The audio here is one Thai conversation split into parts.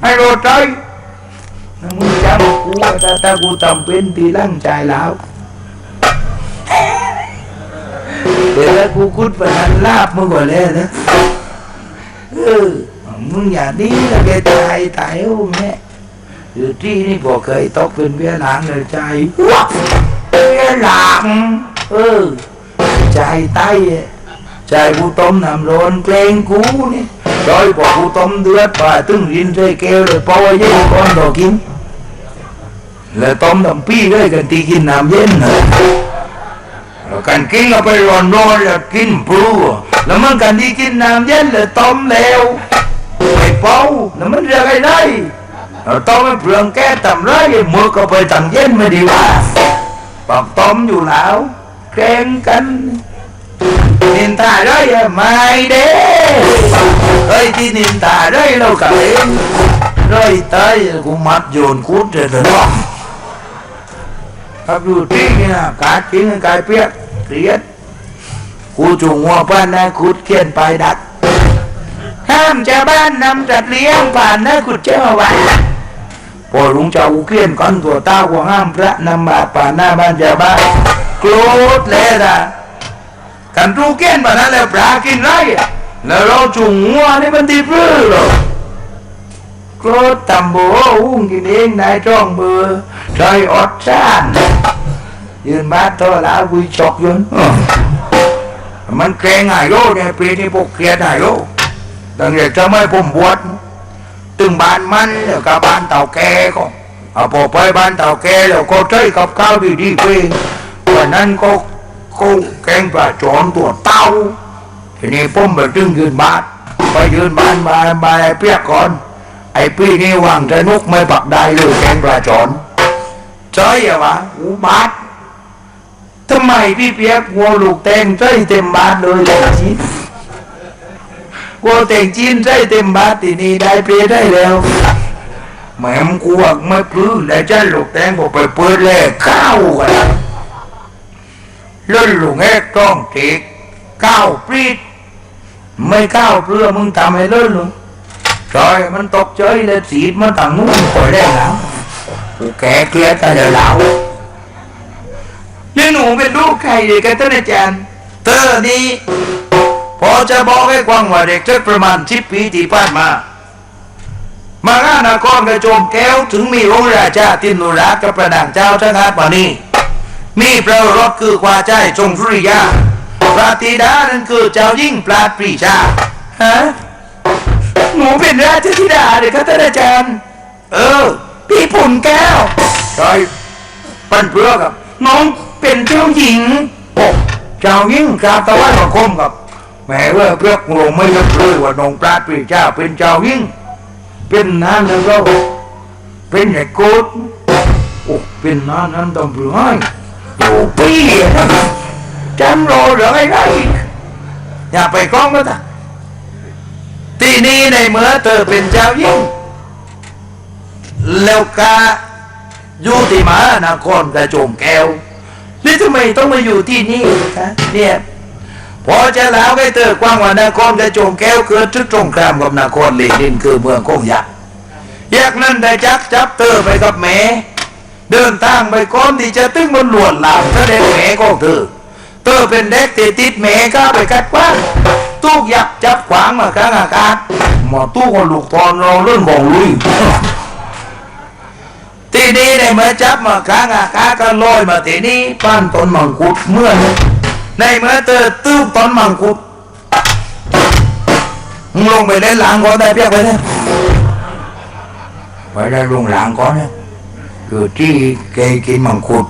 ให้โรดใจมึงจำกูว่ถ้าถ้ากูทำเป็นทีร่างใจแล้วเดี๋ยวกูคุดไปหันลาบมึงก่อนเลยนะเออมึงอย่าดีละแกตายตายโอ้แม่อยู่ที่นี่พอกเคยตกเป็นเวียหลังเลยใจวับเวียหลังเออใจไตอะใจกูต้มน้ำร้อนเกรงกูนี่ โดยพอกูต้มเดือดไปตึงรินใส่แก้วเลยเพราะว่าเย็นก่อนต่อกินแล้วต้มน้ำปี้ด้วยกันที่กินน้ำเย็นนะแล้วกันกินเอาไปร้อนร้อนแล้วกินปลูแล้วมันกันที่กินน้ำเย็นเลยต้มแล้วไปเป่าแล้วมันเรียกไอ้ได้เราต้มเปลืองแก้ต่ำไรมือก็ไปต่ำเย็นไม่ดีว่าปักต้มอยู่แล้วแกงกัน ตาได้อะไม่เด้เฮ้ยที่นินตาได้เรากับเองร้อยตายกูมัดโยนคุดเลยเถอะเนาะครับอยู่ที่เนี่นะกาดจริงกายเปียกเรียดกูจุงหัวป้านนะขุดเขียนไปดักห้ามชาวบ้านนำจัดเลี้ยงผ่านนะขุดเจ้าไว้พอลุงเจ้ากูเขียนก้อนตัวเต้ากูห้ามพระนำบาตรผ่านหน้าบ้านชาวบ้านโกรธเลยนะ กันรู้เขียนผ่านนั้นแล้วปลากินไรอะแล้วเราจุงหัวนี่มันดีเพื่อหรอโกรธตำโบหุ้งกินเองนายจ้องเบอร์ใจอดซ่านยืนบ้านโตลาวิชอกยืนมันแกงหายโลเนี่ยปีนี้พวกเครียดหายโลตั้งแต่จะไม่ผมบวชตึงบ้านมันแล้วก็บ้านเต่าแกก็เอาพอไปบ้านเต่าแกแล้วก็ใช้กับข้าวดีๆไปวันนั้นก็ ก็แกงปลาจอนตัวเต้าทีนี้ผมไปตึงยืนบ้านไปยืนบ้านบ้าบาเปียกก่อน ไอ้พี่นี่วางใจนุกไม่ปักได้เลยแกงปลาจอนใช่อะวะอุบาททำไมพี่เปียกวัวลูกแตงใจเต็มบาทเลยเลยจีนวัวแตงจีนใจเต็มบาททีนี้ได้เปรียได้แล้วแหม่มกวกไม่พื้นแล้วใจลูกแตงบอกไปเปิดแลกข้าวกัน ล่นลูกแง่กล้องเทกข้าวปรีดไม่ข้าวเพื่อมึงทำให้เล่นลูก rồi mình tộc chơi lên xịt mà tặng muốn khỏi đây lão kẻ kia ta là lão ยังหนูเป็นลูกใครเด็กกันท่านอาจารย์เธอนี่พอจะบอกให้กว้างว่าเด็กสักประมาณสิบปีที่ผ่านมา มาหน้านครกระโจมแก้วถึงมีองค์ราชาตินุรักษ์กับประดางเจ้าทั้งาปานี มีพระรถคือควาใจจงสุริยาพระธิดานั้นคือเจ้ายิ่งปราดปรีชาฮะหนูเป็นราชธิดาเด็กครับท่านอาจารย์เออ พี่ผุ่นแก้วใช่ปันเพื่อกับ น้องเป็นเจ้าหญิงโอ้เจ้าหญิงกราบตะวันของคมกับแหม่ว่าเพื่อกลงไม่ยกเลยว่าน้องปราดปรีเจ้าเป็นเจ้าหญิงเป็นนานแล้วก็เป็นไอ้โกดโอ้เป็นนานนั้นต้องเปลือยอยู่ ปีนะจำรอเหลือไอ้ไรอย่าไปกล้องก็ตาที่นี่ในเมื่อเธอเป็นเจ้าหญิงแล้วกาอยู่ที่มานครกระโจมแก้วนี่ทำไมต้องมาอยู่ที่นี่คะเนี่ยพอจะแล้วให้เธอกว้างว่านครกระโจมแก้วเกิดชุดตรงข้ามกับนครเลนินคือเมืองคงยักษ์อยากนั้นได้จักจับเธอไปกับแม เดินทางไปก้อนที่จะตึงบนหลวนหลามถ้าเด็กแม่ของเธอเธอเป็นเด็กติดติดแม่ก็ไปกัดกว้างตู้ยักจับขวางมากลางอากาศหมอตู้คนลูกตอนเราเล่นบองลุยทีนี้ในเมื่อจับมากลางอากาศก็ลอยมาทีนี้ปั้นต้นมังคุดเมื่อในเมื่อเธอตู้ต้นมังคุดมึงลงไปเล่นหลังก่อนได้เพียกไปเลยไปได้ลงหลังก่อนเนี่ย cử tri cái cái măng cụt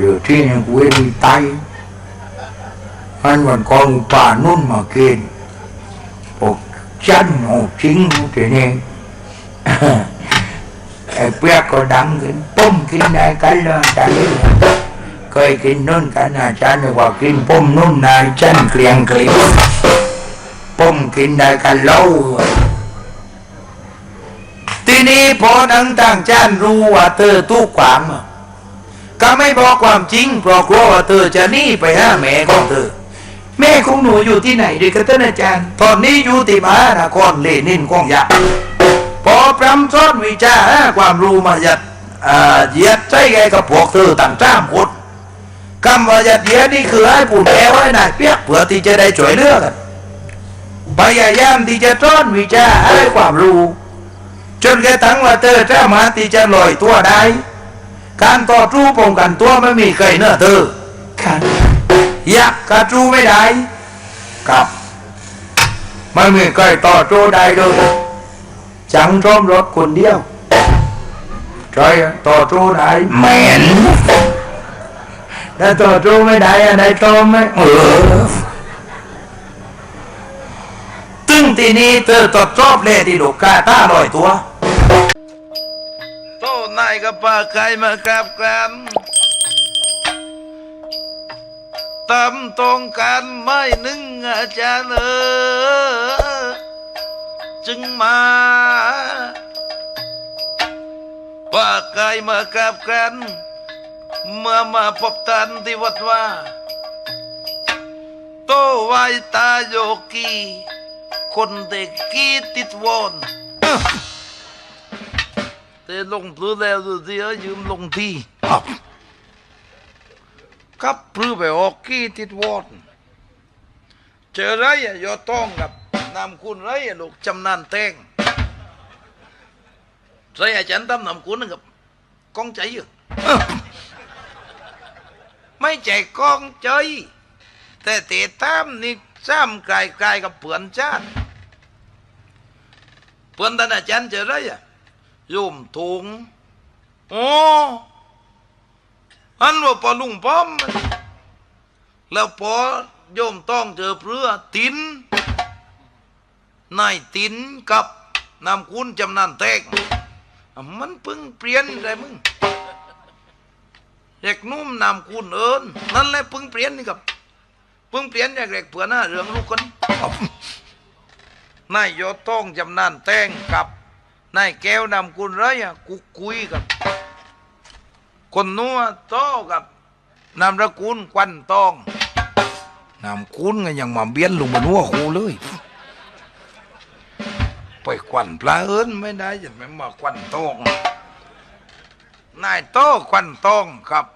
cử tri những quên đi tay. Anh còn con bà nôn mà kia một chân một chính thế nên biết có đắng cái bom kinh này, cái là cái cây coi cái nôn, cái là chân và cái bom nôn này chân liền liền bom kinh này, cái lâu rồi. พอนังต่างชาติรู้ว่าเธอตู้ขวางอะก็ไม่บอกความจริงเพราะกลัวว่าเธอจะหนีไปหาแม่ของเธอ แม่ของหนูอยู่ที่ไหนดีครับท่านอาจารย์ ตอนนี้อยู่ที่มหานครเลนินกองยักษ์พอพรำซ้อนวิชาความรู้มายัดอ่าเหยียดใจแกกับพวกเธอต่างจ้ามคนคำว่าหยัดเยียดนี่คือให้ผู้แก่ไว้นายเปียกเพื่อที่จะได้ช่วยเหลือกันพยายามที่จะต้อนวิชาให้ความรู้ จนกระทั่งว่าเธอสามารถที่จะลอยตัวได้ การต่อสู้ป้องกันตัวไม่มีใครเนื้อเธอครับยักษ์กระสู้ไม่ได้ครับไม่มีใครต่อสู้ได้เลยจังร่มรถคนเดียวใช่ต่อสู้ได้แม่นถ้าต่อสู้ไม่ได้อะไรต่อไม่เออ ทีนี้เธอตดชอบเลยที่ลูกกาตาลอยตัวโตนายกับป้าใครมากับกันตำตรงกันไม่นึงอาจารย์เออจึงมาป้าใครมากับกันเมื่อมาพบตันที่วัดว่าโตไวตาโยกี คนเด็กกีติดวอนแต่ลงพื้นแล้วดูสิเอ้ยยืมลงที่กับพลื้อไปออกกี้ติดวอดเจอไรอะยอต้องกับนำคุณไรอะลูกจำนานแตงไรอาจารย์ตั้มนำคุณนะครับกองใจอยู่ไม่ใจกองใจแต่เตะตามนี่ซ้ำไกลๆกับเผื่อนชาติ เผื่อนท่านอาจารย์เจอไรอะโยมถุงโอ้อันว่าปอลุงป้อม แล้วพอโยมต้องเจอเพื่อตินนายตินกับนำคุณจำนันแตก มันพิ่งเปลี่ยนอะไรมึงเด็กนุ่มนำคุณเอิญนั่นแหละพิ่งเปลี่ยนนี่กับพิ่งเปลี่ยนจากเด็กเผื่อหน้าเรื่องลูกกัน นายโยต้องจำนันแตงกับนายแก้วนำคุณไรอะกูคุยกับ คนนัวโตกับนามระกุลควันตองนามคุณก็ยังมาเบี้ยนลงบนหัวคูเลยไปควันปลาเอิญไม่ได้จะไม่มาควันตองนายโตควันตองครับ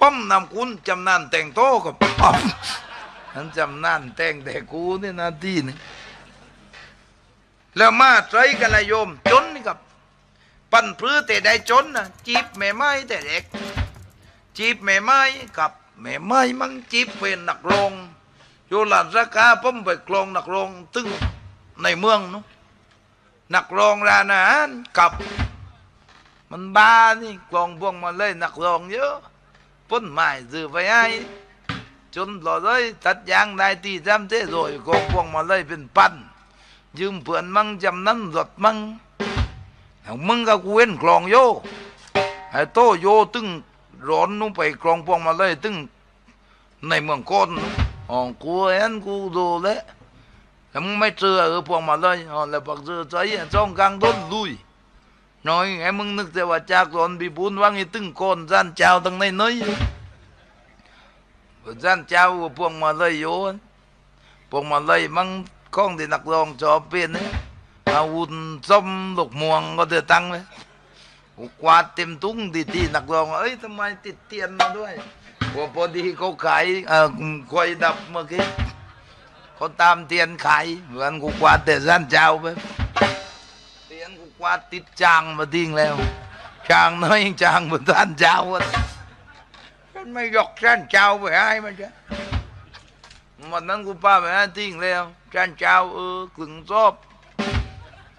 ป้อมนำคุณจำนานแต่งโตกับป้อมนั้นจำนานแต่งแต่กูนี่นาทีนึง แล้วมาใส่กันละโยมจนนี่กับ ปั่นพื้แต่ได้จนนะจีบแม่ไม้แต่เด็ก จีบแม่ไม้กับแม่ไม้มั่งจีบเป็นนักร้องอยู่หลานสกาผมไปกลองนักร้องตึงในเมืองเนาะนักร้องร้านอาหารกับ มันบ้านี่กลองพวงมาเลยนักร้องเยอะพ้นไม้ซื้อไปให้จนหล่อเลยตัดยางได้ตีจำเจ้โดยกองพวงมาเลยเป็นปั้น ยืมเพื่อนมั่งจำนั้นรถมั่งแล้วมึงก็กูเว้นกลองโยไอ้โตโยตึงร้อนนุ่งไปกลองพวงมาเลยตึงในเมืองก้นอ๋อกูเห็นกูดูแล้วแล้วมึงไม่เจอเออพวงมาเลยอ๋อแล้วปักเจอใจจ้องกลางต้นลุยน้อยไอ้มึงนึกแต่ว่าจากร้อนบีบุญว่างไอ้ตึงโกนจันเจ้าตั้งในน้อยจันเจ้าพวงมาเลยโยพวกมาเลยมั่ง ข้องที่นักร้องจอบเป็นเนี่ยอาวุธส้มลูกม่วงก็เดือตังเลยกูกวาดเต็มตุ้งดีที่นักร้องเอ้ยทำไมติดเตียนมาด้วยว่าพอดีเขาขายเอ่อคอยดับเมื่อกี้เขาตามเตียนขายเหมือนกูกวาดแต่สั้นเจ้าไปเตียนกูกวาดติดจางมาทิ้งแล้วจางน้อยจางบนสั้นเจ้าวะมันไม่ยกสั้นเจ้าไปให้มันจ้ะวันนั้นกูป้าไปหาทิ้งแล้ว จานเจ้าเออกลึงซอบ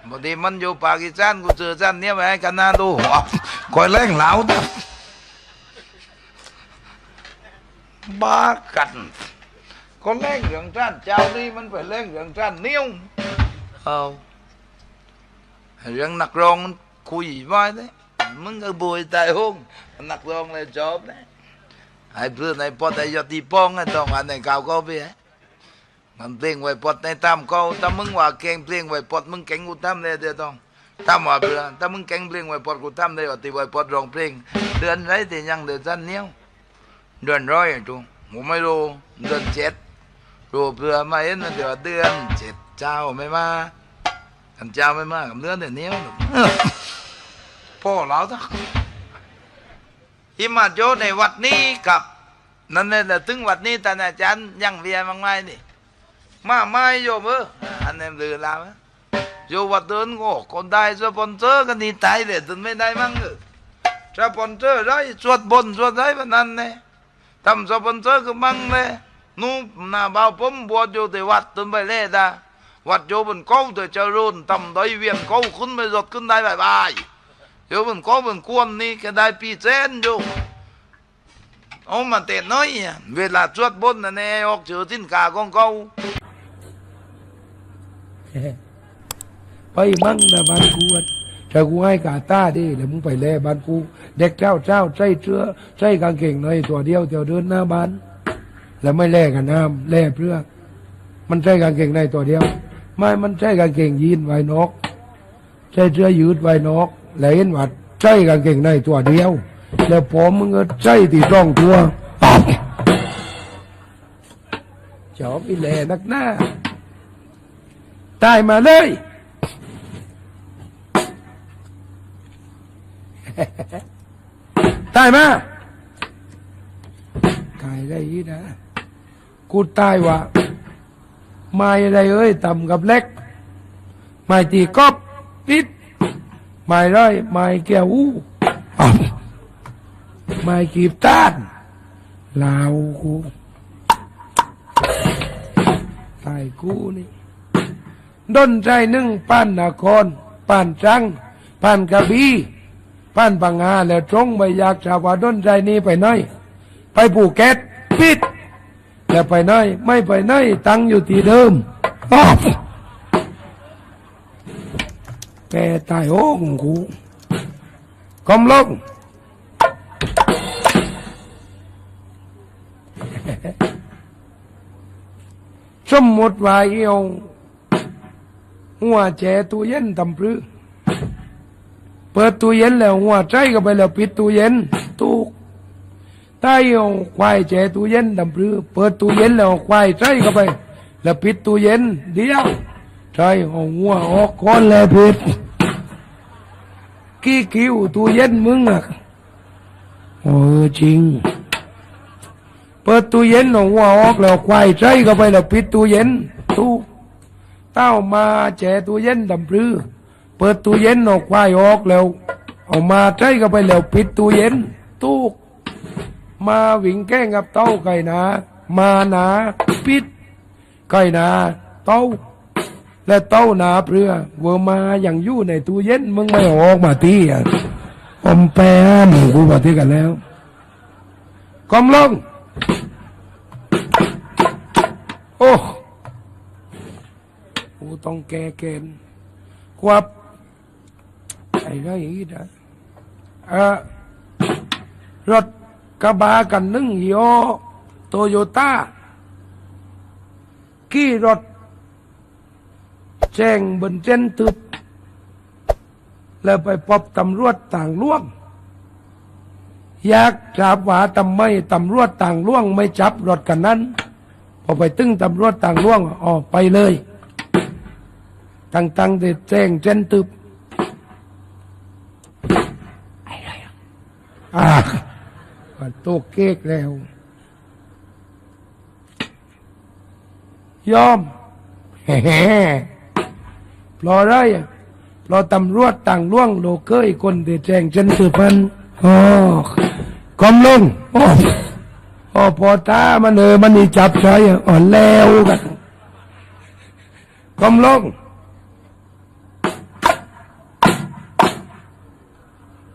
บางทีมันอยู่ปากีสถานกูเจอจานเนี้ยไปให้กันนาดูอ้าวคอยแรงเหลานะบ้ากันก็แรงเรื่องจานเจ้านี่มันไปแรงเรื่องจานเนี้ยวเอาเรื่องนักร้องมันคุยไว้เลยมึงก็บวยตายห้องนักร้องเลยจบเลยไอ้เพื่อนไอ้ปอไอ้ยอดตีป้องไอ้ต้องอันไอ้เก่าก็ไป มันเพลงไว้ปอดในตามเขาถ้ามึงว่าเก่งเพลงไว้ปอดมึงเก่งกูทำเลยเดี๋ยวต้องทำว่าเพื่อถ้ามึงเก่งเพลงไว้ปอดกูทำได้ว่าตีไว้ปอดร้องเพลง เดือนไรแต่ยังเดือนสั้นเนี้ยวเดือนร้อยอะจูผมไม่รู้เดือนเจ็ดรูปเรือมาเห็นมันเดี๋ยวเดือนเจ็ดเจ้าไม่มาท่านเจ้าไม่มากับเดือนเดี๋ยวนี้พ่อเราทักอิมาโยในวัดนี้กับนั่นแหละถึงวัดนี้ท่านอาจารย์ยังเวียมังไงนี่ มาไม่โยมเอออันนี้ลือแล้วโยวัดเดินโง่คนได้สปอนเซอร์กันนี่ตายเลยถึงไม่ได้มั้งเออสปอนเซอร์ไรสวดบนสวดไรวันนั้นเนี่ยทำสปอนเซอร์ก็มั่งเลยนู่นนาบ่าวผมบวชอยู่ที่วัดตึงไปเล่ดาวัดโยบนเก้าเถอะริญทำได้เวียนเก้าขึ้นไปรถขึ้นได้บายบายโยบนเก้าบนกวนนี่ก็ได้ปีเซนอยู่เอามาเตะน้อยเวลาสวดบนน่ะแน่ออกเจอสินกาของเขา ไปมั่งนะบ้านกูถ้ากูให้กาต้าดิเดี๋ยวมึงไปแลบ้านกูเด็กเจ้าเจ้าใส่เสื้อใส่กางเกงในตัวเดียวเดียวเดินหน้าบ้าน แล้วไม่แลกันน้ำแลเพื่อ มันใส่กางเกงในตัวเดียว ไม่มันใส่กางเกงยีนไว้นอกใส่เสื้อยืดไว้นอกแล้วเห็นว่าใส่กางเกงในตัวเดียว แล้วผมมึงก็ใส่ที่ร่องตัวอ้าวจอบอีแหลนักหน้า ตายมาเลยตายมาตายได้ยีนะกูตายว่าไม่อะไรเอ้ยต่ำกับเล็ก ไม่ตีกอบปิดไม่ร้อยไม่แก้วอู้อ้าวไม่กีบต้านลาวกูตายกูนี่ ดนใจหนึ่งป้านนครป้านจังป้านกระบี่ป้านปังงาแล้วตรงไปอยากจะว่าดนใจนี้ไปไหนไปภูเก็ตปิดแล้วไปไหนไม่ไปไหนตั้งอยู่ที่เดิมแกตายโอ้งกูกำลงสมมติว่าเอียว หัวแจตู้เย็นตำปรือเปิดตู้เย็นแล้วหัวใจก็ไปแล้วปิดตู้เย็นถูกถ้เอาควายแจตู้เย็นตำปรือเปิดตู้เย็นแล้วควายใจก็ไป แล้วปิดตู้เย็นเดียวใจเอาหัวออกก้อนแล้วปิดกี่คิวตู้เย็นมึงอะโอ้จริง เปิดตู้เย็นเอาหัวออกแล้วควายใจก็ไปแล้วปิดตู้เย็นถูก เต้ามาแจตู้เย็นดำปรือ เปิดตู้เย็นออกควายออกแล้ว เอามาใจก็ไปแล้วปิดตู้เย็นตู้มาวิ่งแก้งกับเต้าไก่นามานาปิดไก่นาเต้าและเต้าหนาเปลือเวอมาอย่างยู่ในตู้เย็นมึงไม่ออกมาตีอะอมแปมกูบอกทีกันแล้วกอมลงโอ้ ต้องแก้เกณฑ์ควับไอ้ไรอีกนะเออรถกระบะกันหนึ่งยี่ห้อโตโยต้าขี่รถแจ้งบนเส้นทึบแล้วไปพบตำรวจต่างล่วง อยากจับว่าทำไมตำรวจต่างล่วง ไม่จับรถกันนั้น พอไปตึ้งตำรวจต่างล่วงอ๋อไปเลย ตั้งตั้งแต่แจ้งเจนตึบอ่าว่าโตกเก๊กแล้ว ยอมแฮ่ๆปลอไรอะปลอตำรวจต่างล่วงโลเกยคนเดแจ้งเจนตึบมันอ๋อกอมลงโอ้อพอตามันเออมันนี่จับใจอะอ่อนแล้วกันกอมลง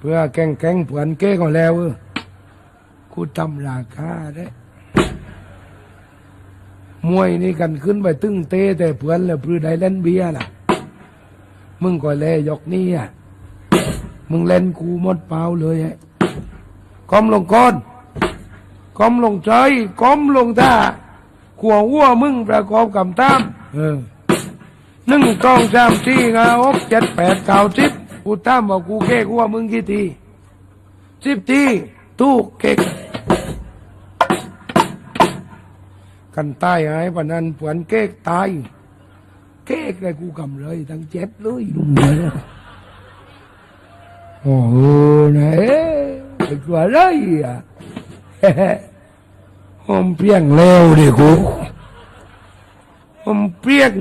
เพื่อแกงแกงผวนเก้ก็แล้วกูทำราคาได้มวยนี่กันขึ้นไปตึ้งเตะแต่เพื่อนแล้วพื้นใดเล่นเบียร์ล่ะ มึงก็แลยกนี่อะ มึงเล่นกูหมดเปล่าเลยไอ้ก้มลงก้อนก้มลงใจก้มลงท่าขัวหัวมึงประกอบกับตามเออหนึ่งกองสามสี่งาอกเจ็ดแปดเก้าสิบ กูตามบอกกูเก๊กูว่ามึงกี่ทีสิบทีตู้เก๊กกันตายหายปนั้นผื่อนเก๊กตายเก๊กเลยกูกำเลยทั้งเจ็ดเลยลุงเลยโอ้โหนะเอ๊ะไอ้ตัวอะไรอะหอมเปรี้ยงแล้วดิกูหอมเปรี้ยง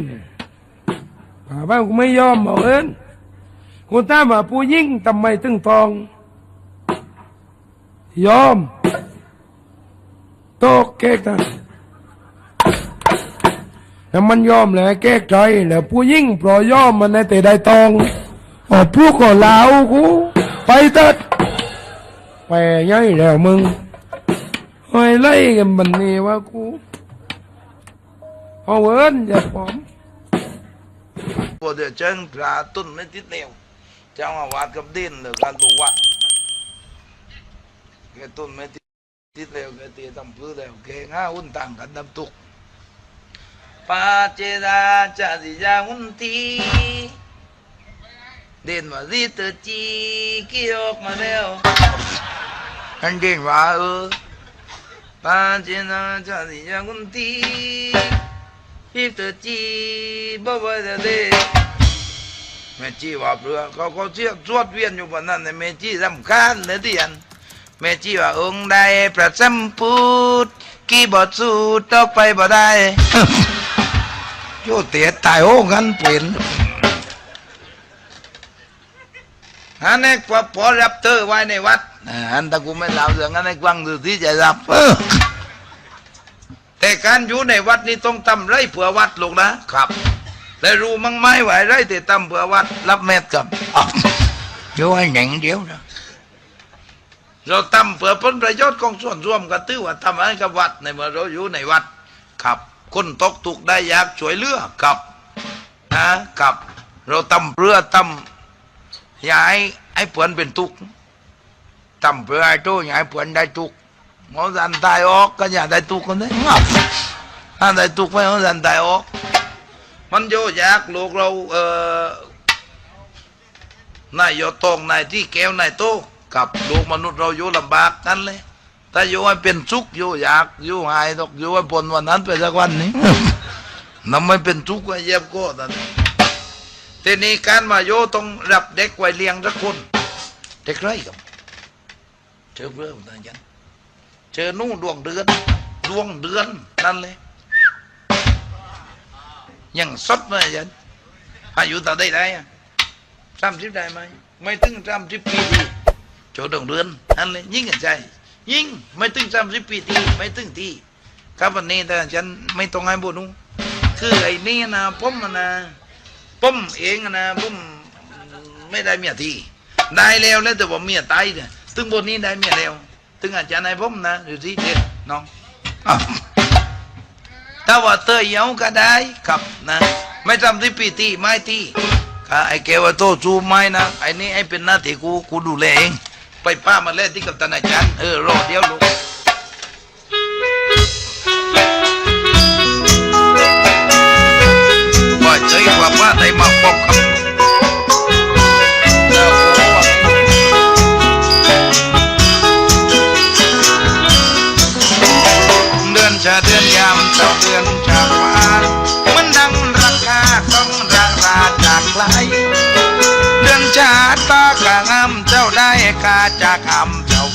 ป่าบ้านกูไม่ยอมบอกเอิญ กูตามว่าผู้ยิ่งทำไมถึงทอง ยอมโตกเก๊กนะแล้วมันยอมแหละแก้ใจแล้วผู้ยิ่งปล่อยยอมมันในแต่ได้ตองอ๋อพวกก็ลาวกูไปตัดไปยัยแล้วมึงไอ้ไล่กันมันนี่ว่ากูเอาเอินอย่าปลอมพอเดือดเชิงปลาตุ้นไม่ติดเหนียว จ้าอาวาสกับดินหรือการดูวัดแกตุ้นไม่ติดติดเหลวแกตีทำพื้นแล้วแกง่าหุ่นต่างกันดำตุกปาเจดาจาสิยาหุ่นทีเด่นว่ารีเตอร์จีกี่ออกมาแล้วอันเด่นว่าเออปาเจดาจาสิยาหุ่นทีพี่ตัวจีบ่บ่ได้เด้ แม่จีว่าเปลือเขาเขาเชื่อสวดเวียนอยู่บนนั้นน่ะแม่จีรำคาญเลยที่อันแม่จีว่าองค์ใดประจำพูดกี่บทสู้ตกไปบ่ได้โยเตียตายโอ้กันเป็นอันนี้กว่าพอรับเธอไว้ในวัดอ่าอันตะกูไม่เล่าเรื่องอันนี้กวังดูที่จะรับเออแต่การอยู่ในวัดนี่ต้องทำไรเผื่อวัดลูกนะครับ และรู้มั้งไหมว่าไรแต่ทำเผื่อวัดรับเม็ดกับอ้าวยู่ให้หนังเดียวนะเราทำเผื่อผลประโยชน์ของส่วนรวมก็ถือว่าทำให้กับวัดในเมื่อเราอยู่ในวัดครับคนตกทุกได้ยากช่วยเลือครับนะครับ เราทำเพื่อทำอย่าให้ให้เพื่อนเป็นทุกข์ทำเพื่อให้ทุกข์อย่าให้เพื่อนได้ทุกข์หมอสันตายออกก็อย่าได้ตุกคนนี้ถ้าได้ตุกไม่หมอสันตายออก มันโยอยากลูกเราเอ่อนายโยตองนายที่แก้วนายโตกับลูกมนุษย์เราอยู่ลำบากกันเลยถ้าอยู่ให้เป็นสุขอยู่อยากอยู่หายตกอยู่ให้พ้นวันนั้นไปสักวันนี้นำไม่เป็นทุกข์ก็เย็บก็ตอนทีนี้การมาโยต้องรับเด็กไว้เลี้ยงสักคนเด็กไรกับเจอเพื่อนต่างกันเจอนู่นดวงเดือนดวงเดือนนั่นเลย ยังสดมายันอายุต่าได้ได้สามสิบได้ไหมไม่ถึงสามสิบปีทีโจดงเดือนนั่นเลยยิ่งกันใจ ยิ่งไม่ถึงสามสิบปีทีไม่ถึงทีครับวันนี้แต่ฉันไม่ต้องให้บุญนุคือไอ้นี่นะผมนะผมเองนะผมไม่ได้เมียทีได้แล้วแล้วแต่ว่าเมียตายเนี่ยถึงบนนี้ได้เมียแล้วถึงอาจารย์ให้ผมนะอยู่ที่เด็ดน้องอ ถ้าว่าเตยเยาก็ได้ครับนะ ไม่ทำที่ปีตีไม่ตีข้าไอ้แกว่าโตจูไม่นะไอ้นี่ไอ้เป็นหน้าที่กูกูดูแลเองไปป้ามาเล่นที่กับตาอาจารย์เออรอเดียวลูก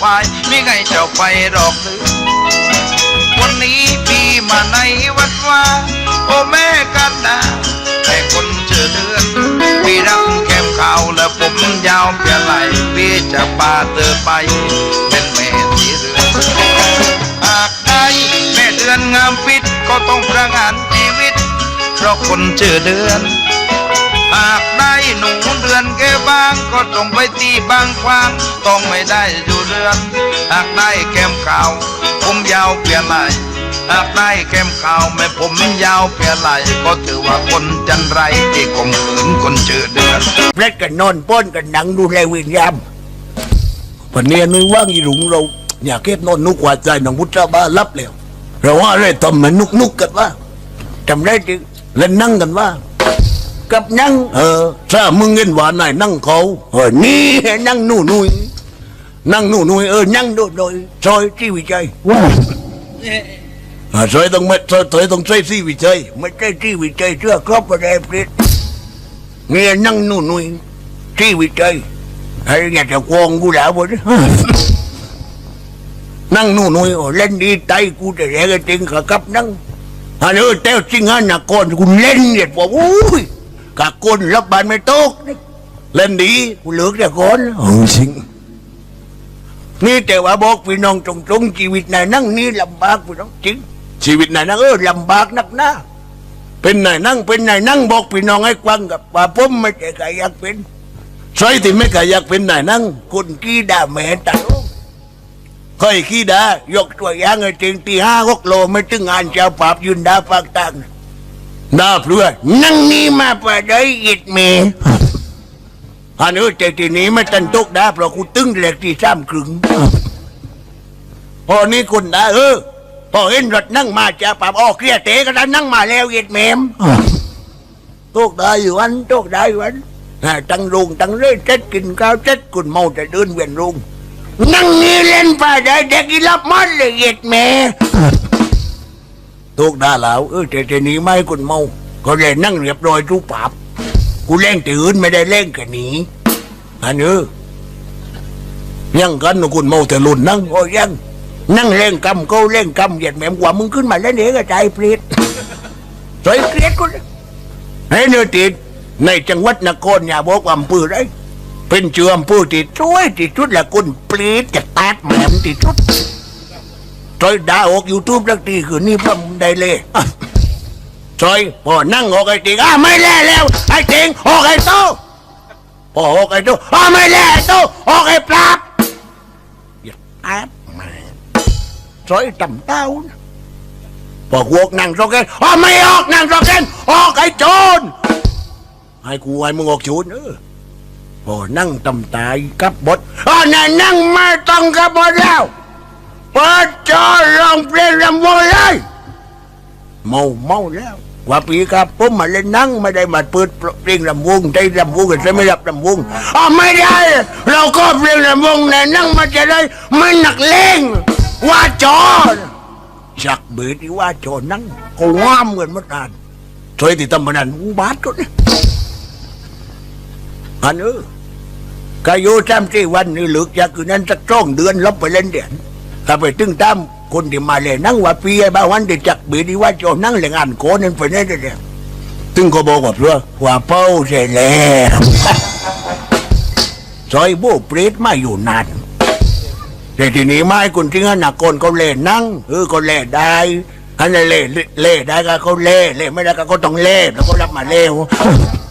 ำเจ้าไมีไงเจ้าไปดอกหรือวันนี้พี่มาในวัดว่า โอ้แม่กันดาให้คนเจอเดือนพี่รักแก้มขาวและผมยาวเพียไหลพี่จะพาเธอไป เป็นแม่สีเรือนหากได้แม่เดือนงามฟิตก็ต้องประงานชีวิต เพราะคนชื่อเดือน หากได้หนูเดือนแก่บางก็ต้องไปตีบางควางต้องไม่ได้อยู่เดือนหากได้แก้มขาวผมยาวเปลี่ยนไหลหากได้แก้มขาวแม่ผมยาวเปลี่ยนไหลก็ถือว่าคนจันไรที่ข่มขืนคนชื่อเดือนเพชรกันนอนป้นกันหนังดูแลวิญญาณวันนี้นึกว่างอีหลุงเราอยากเก็บนอนนุกว่าใจหนังพุทธบ้ารับแล้วเราว่าอะไรทำมันนุกนุกกันว่าจำได้จึงเล่นนั่งกันว่า กับนั่งเออถ้ามึงเงินหวานไหนนั่งเขาเออนี่นั่งนู่นนุยนั่งนู่นนุยเออนั่งโดดโดยซอยที่วิจัยว้าวอ่าซอยต้องไม่ซอยซอยต้องใช้ซี่วิจัยไม่ใช่ที่วิจัยเชื่อครอบประเดี๋ยวพิษเนี่ยนั่งนู่นนุ่ยที่วิจัยไอ้เนี่ยจะโกงกูแล้วบ่เนี่ยนั่งนู่นนุ่ยโอ้เล่นดีไตกูแต่แรกจริงกับกับนั่งอันนี้เต้าจริงอันน่ะก่อนกูเล่นเนี่ยบอกโอ้ย กะคนรับบานไม่ตกเล่นดีกูเลิกแต่ก่อนโอ้จริงนี่แต่ว่าบอกพี่น้องตรงๆชีวิตนายนั่งนี่ลำบากพี่น้องจริง ชีวิตนายนั่งเออลำบากนักหน้าเป็นนายนั่งเป็นนายนั่งบอกพี่น้องให้กว้างกับว่าผมไม่ใช่ใครอยากเป็นใช่ที่ไม่ใครอยากเป็นนายนั่งคนขี้ด่าแม่ตาโลกค่อยขี้ด่ายกตัวอย่างไอ้จริงตีห้าหกโลไม่ถึงงานเจ้าปราบยืนด่าปากตัง ด่าเพื่อนั่งนี่มาประดี๋ยอิดเมอันนี้แต่ทีนี้ไม่ตันตกได้เพราะกูตึงเหล็กที่ซ้ำครึ่งพอนี้คุณนะเออพอเห็นรถนั่งมาจะปรับออกเคลียเตะก็ได้นั่งมาแล้วเย็ดแหมมตกได้อยู่วันตกได้อยู่วันตั้งรุงตั้งเรื่อยเจ็ดกินข้าวเจ็ดกุนเมาแต่เดินเวียนรุงนั่งนี่เล่นไปได้เด็กกีรับมันเลยเย็ดแหม่ ตกได้แล้วเออแต่ทีนี้ไม่กุนเมา ก็เลยนั่งเรียบร้อยทุกปับกูเล่นตื่นไม่ได้เล่นกันนี้อันนี้ยังกันนะคุณเมาแต่หลุนนั่งโอ้ยัง นั่งเล่นกำก็เล่นกำเหยียดแหมมกว่ามึงขึ้นมาเล่นเองก็ใจเปรียดใจเปรียดกูไอ้เนื้อติดในจังหวัดนครอย่าบอกว่าอำเภอไรเป็นเชื่ออำเภอติดช่วยติดชุดละคุณเปรียดจะแตดแหมมติดชุด ใจด่าออกยูทูบสักทีคือนี่พ่อมึงได้เลยซอยพอนั่งออกไอ้ติงอะไม่แล่แล้วไอ้ติงออกไอ้โตพอออกไอ้โตอะไม่แล่ไอ้โตออกไอ้ปราบอย่าแอบแม่ซอยต่ำเต้านะพอพวกนั่งโซเกนอะไม่ออกนั่งโซเกนออกไอ้โจรให้กูให้มึงออกโจรเออพอนั่งต่ำตายกับบดอะนั่นนั่งไม่ต้องกับบดแล้ว เปิดจอร้องเพลงรำวงเลยเมาเมาแล้ว ว่าปีครับผมมาเล่นนั่งไม่ได้มาเปิดเพลงลำวงได้ลำวงกันจะไม่รับลำวงอ๋อไม่ได้ เราก็เพลงลำวงในนั่งมาจะได้ไม่หนักเลงว่าจอจักเบิดีว่าจอนั่งก็ว้ามเหมือนเมื่อานช่วยติดตามมันอุบาทก็เนี่ยอันเออกายุจำที่วันนี้เหลือกจากคืนนั้นสักช่องเดือนลบไปเล่นเดือน ถ้าไปตึงตามคนที่มาเลยนั่งว่าปีไอ้บ้าวันเด็กจักบีดีว่าโจนั่งเลยงานโกนั่นไปได้เดียวตึงก็บอกว่าเพื่อว่าเป้าใช่แล้วซอยโบเปรตมาอยู่นานแต่ทีนี้ไม่คนที่งั้นนะคนเขาเล่นนั่งเออก็เล่นได้อันเล่นเล่นได้ก็เขาเล่นเล่นไม่ได้ก็เขาต้องเล่นแล้วก็รับมาเล่